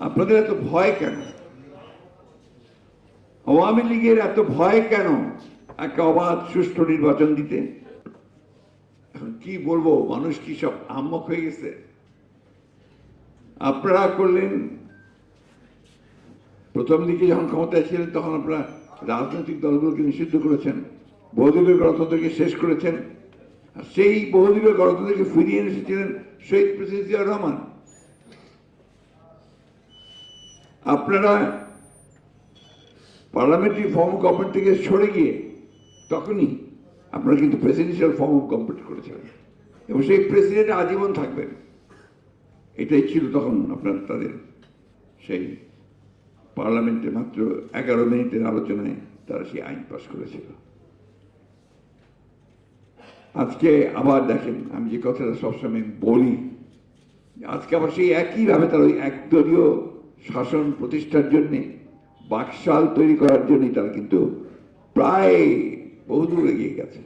আপনাদের এত ভয় কেন? আওয়ামী লীগের এত ভয় কেন একটা অবাধ, সুষ্ঠু নির্বাচন দিতে? এখন কি বলব, মানুষ কি সব আহম্মক হয়ে গেছে? আপনারা করলেন। প্রথম দিকে যখন ক্ষমতায় ছিলেন, তখন আপনারা রাজনৈতিক দলগুলোকে নিষিদ্ধ করেছেন, বহুদলীয় গণতন্ত্রকে শেষ করেছেন। আর সেই বহুদলীয় গণতন্ত্রকে ফিরিয়ে এনে এসেছিলেন শহীদ প্রেসিডেন্ট জিয়াউর রহমান। আপনারা পার্লামেন্টারি ফর্ম অফ গভর্নমেন্ট থেকে সরে গিয়ে তখনই আপনারা কিন্তু প্রেসিডেন্সিয়াল ফর্ম অফ গভর্নমেন্ট করেছিলেন। এবং সেই প্রেসিডেন্ট আজীবন থাকবেন। এটাই ছিল তখন আপনার তাদের সেই পার্লামেন্টে মাত্র এগারো মিনিটের আলোচনায় তারা সেই আইন পাশ করেছিল। আজকে আবার দেখেন, আমি যে কথাটা সবসময় বলি, আজকে আবার সেই একইভাবে তারা ওই একদলীয় শাসন প্রতিষ্ঠার জন্যে, বাকশাল তৈরি করার জন্যই তারা কিন্তু প্রায় বহুদূর এগিয়ে গেছে।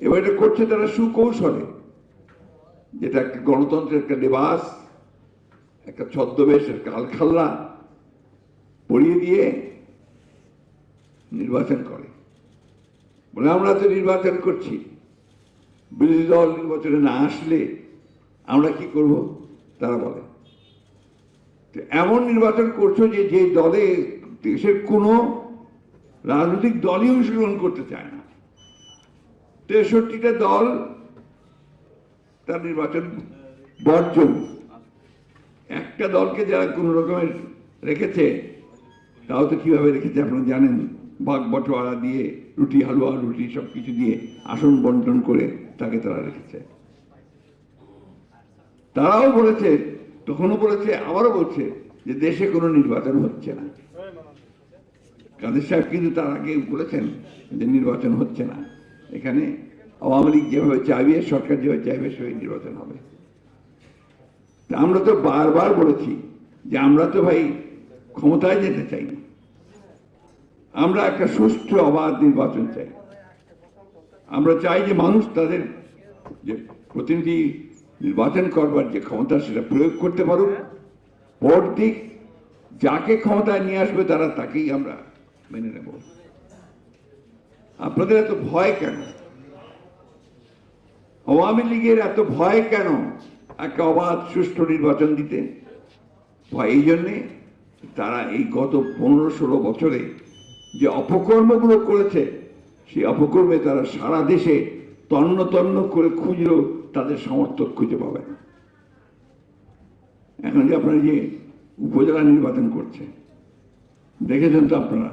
এবার এটা করছে তারা সুকৌশলে, যেটা একটা গণতন্ত্রের একটা লেবাস একটা ছদ্মবেশ একটা আলখাল্লা পরিয়ে দিয়ে নির্বাচন করে। বলে আমরা তো নির্বাচন করছি, বিরোধী দল নির্বাচনে না আসলে আমরা কি করব? তারা বলে। এমন নির্বাচন করছ যে যে দলে দেশের কোনো রাজনৈতিক দলই অংশগ্রহণ করতে চায় না। তেষট্টিটা দল তার নির্বাচন বর্জন। একটা দলকে যারা কোনো রকমের রেখেছে, তাও তো কীভাবে রেখেছে আপনারা জানেন? বাঘ বটোয়ারা দিয়ে, রুটি হালুয়া, রুটি সব কিছু দিয়ে আসন বন্টন করে তাকে তারা রেখেছে। তারাও বলেছে তখনও বলেছে, আবারও বলছে যে দেশে কোনো নির্বাচন হচ্ছে না। কাদের সাহেব কিন্তু তার আগে বলেছেন যে নির্বাচন হচ্ছে না। এখানে আওয়ামী লীগ যেভাবে চাইবে, সরকার যেভাবে চাইবে সেই নির্বাচন হবে। তা আমরা তো বারবার বলেছি যে আমরা তো ভাই ক্ষমতায় যেতে চাই না। আমরা একটা সুষ্ঠু, অবাধ নির্বাচন চাই। আমরা চাই যে মানুষ তাদের যে প্রতিনিধি নির্বাচন করবার যে ক্ষমতা সেটা প্রয়োগ করতে পারুক ভোট দিক যাকে ক্ষমতায় নিয়ে আসবে তারা তাকেই আমরা মেনে নেব। আপনাদের এত ভয় কেন? আওয়ামী লীগের এত ভয় কেন একটা অবাধ, সুষ্ঠু নির্বাচন দিতে? ভয় এই জন্যে তারা এই গত পনেরো ষোলো বছরে যে অপকর্মগুলো করেছে, সেই অপকর্মে তারা সারা দেশে তন্ন তন্ন করে খুঁজলেও তাদের সমর্থক খুঁজে পাবে। এখন যে আপনারা যে উপজেলা নির্বাচন করছে দেখেছেন তো আপনারা?